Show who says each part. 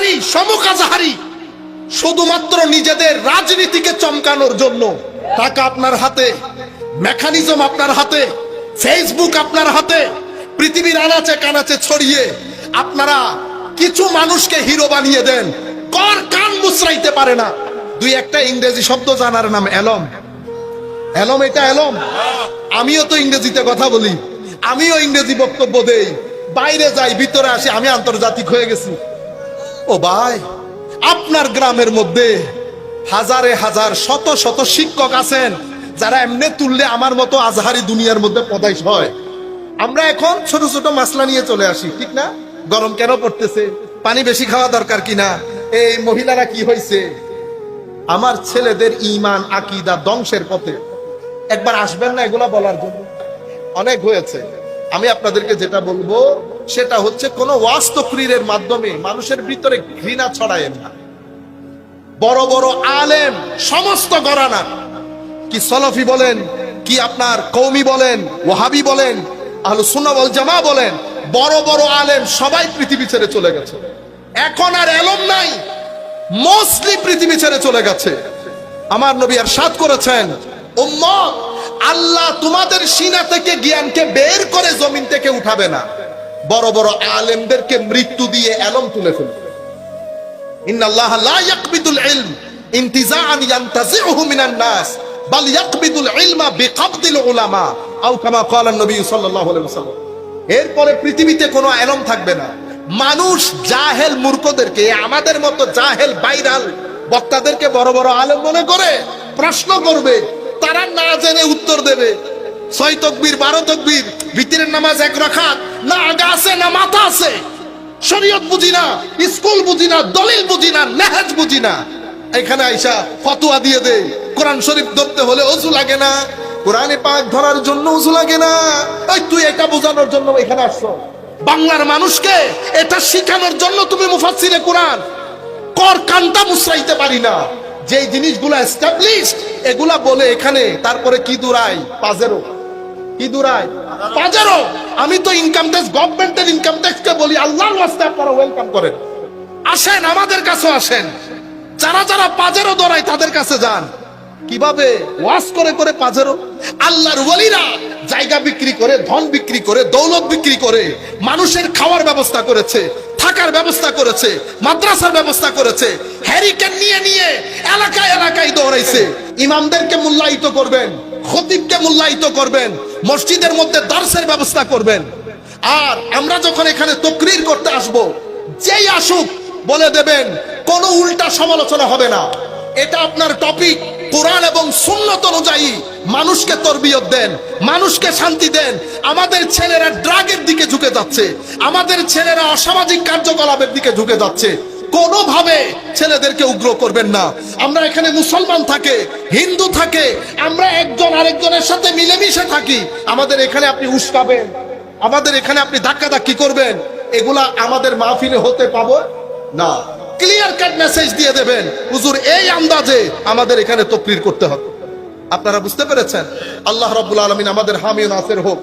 Speaker 1: আজাহারি সমুখ আজাহারি শুধুমাত্র নিজেদের রাজনীতিকে চমকানোর জন্য। টাকা আপনার হাতে, মেকানিজম আপনার হাতে, ফেসবুক আপনার হাতে, পৃথিবীর আনাচে কানাচে ছড়িয়ে আপনারা কিছু মানুষকে হিরো বানিয়ে দেন। কর কান মুচড়াইতে পারে না। দুই একটা ইংরেজি শব্দ জানার নাম এলম এলম এটা এলম আমিও তো ইংরেজিতে কথা বলি। আমিও ইংরেজি বক্তব্য দেই। বাইরে যাই, ভিতরে আসি, আমি আন্তর্জাতিক হয়ে গেছি। ও ভাই, আপনার গ্রামের মধ্যে হাজারে হাজার, শত শত শিক্ষক আছেন, যারা এমনি তুললে আমার মতো আজহারি দুনিয়ার মধ্যে পদাইশ হয়। আমরা এখন ছোট ছোট মাসলা নিয়ে চলে আসি, ঠিক না? গরম কেন পড়তেছে? পানি বেশি খাওয়া দরকার কিনা? এই মহিলারা কি হয়েছে আমার ছেলেদের ইমান আকিদা ধ্বংসের পথে। একবার আসবেন না এগুলা বলার জন্য? অনেক হয়েছে। আমি আপনাদেরকে যেটা বলব সেটা হচ্ছে কোন ওয়াস্তক্রিয়ের মাধ্যমে মানুষের ভিতরে ঘৃণা ছড়ায় না। বড় বড় আলেম, সমস্ত গরানা। কি সলফি বলেন, কি আপনার কৌমি বলেন ওহাবি বলেন, আহলু সুন্নাহ জামা বলেন, বড় বড় আলেম সবাই পৃথিবী ছেড়ে চলে গেছে। এখন আর এলম নাই, মোস্টলি পৃথিবী ছেড়ে চলে গেছে। আমার নবী আর সাত করেছেন আল্লাহ তোমাদের সিনা থেকে জ্ঞানকে বের করে জমিন থেকে উঠাবে না। বড় বড় আলেমদেরকে মৃত্যু দিয়ে এলম তুলে ফেলবে। এরপরে পৃথিবীতে এলম থাকবে না। মানুষ জাহেল মূর্খদেরকে, আমাদের মতো জাহেল বাইরাল বক্তাদেরকে বড় বড় আলেম মনে করে, প্রশ্ন করবে, তারা না জেনে উত্তর দেবে। ছয় তকবীর, বারো তকবীর ভিতরের নামাজ এক আছে না মাথা আছে। শরীয়ত বুঝি না স্কুল বুঝি না দলিল বুঝি না নেহাজ বুঝি না। এখানে আইসা ফতোয়া দিয়ে দে কোরআন শরীফ ধরতে হলে অজু লাগে না কোরআনে পাক ধরার জন্য উজু লাগে না। তুই এটা বোঝানোর জন্য এখানে আসছো। বাংলার মানুষকে এটা শিখানোর জন্য তুমি মুফাসসিরে কোরআন। কর কান্তা মুসরাইতে পারি না। যে জিনিসগুলো এস্টাবলিশড এগুলা বলে এখানে তারপরে কি দূরাই পাজেরো পাজেরো আমি তো ইনকাম ট্যাক্স গভর্নমেন্টের ইনকাম ট্যাক্সকে বলি, আল্লাহর ওয়েলকাম আসেন, আমাদের আসেন। যারা যারা দৌড়ায়, তাদের কাছে যান। কীভাবে? করে করে জায়গা বিক্রি করে, ধন বিক্রি করে, দৌলত বিক্রি করে, মানুষের খাওয়ার ব্যবস্থা করেছে, থাকার ব্যবস্থা করেছে, মাদ্রাসার ব্যবস্থা করেছে হ্যারিকেন নিয়ে নিয়ে এলাকায় এলাকায় দৌড়াইছে। ইমামদেরকে মূল্যায়িত করবেন। খতিবকে মূল্যায়িত করবেন, মসজিদের মধ্যে দার্সের ব্যবস্থা করবেন। আর আমরা যখন এখানে তকরির করতে আসব, যেই আসুক, বলে দেবেন, কোনো উল্টা সমালোচনা হবে না। এটা আপনার টপিক, কোরআন এবং সুন্নত অনুযায়ী মানুষকে তরবিয়ত দেন, মানুষকে শান্তি দেন। আমাদের ছেলেরা ড্রাগের দিকে ঝুঁকে যাচ্ছে, আমাদের ছেলেরা অসামাজিক কার্যকলাপের দিকে ঝুঁকে যাচ্ছে। কোনোভাবে ছেলেদেরকে উগ্র করবেন না। আমরা এখানে মুসলমান থাকে, হিন্দু থাকে, আমরা একজন আরেকজনের সাথে মিলেমিশে থাকি। আমাদের এখানে আপনি উস্কাবেন আমাদের এখানে আপনি ধাক্কা ধাক্কি করবেন। এগুলা আমাদের মাহফিলে হতে পাবো না। ক্লিয়ার কাট মেসেজ দিয়ে দেবেন, হুজুর, এই আন্দাজে আমাদের এখানে তকরির করতে হবে। আপনারা বুঝতে পেরেছেন? আল্লাহ রাব্বুল আলামিন আমাদের হামি ও নাসির হোক।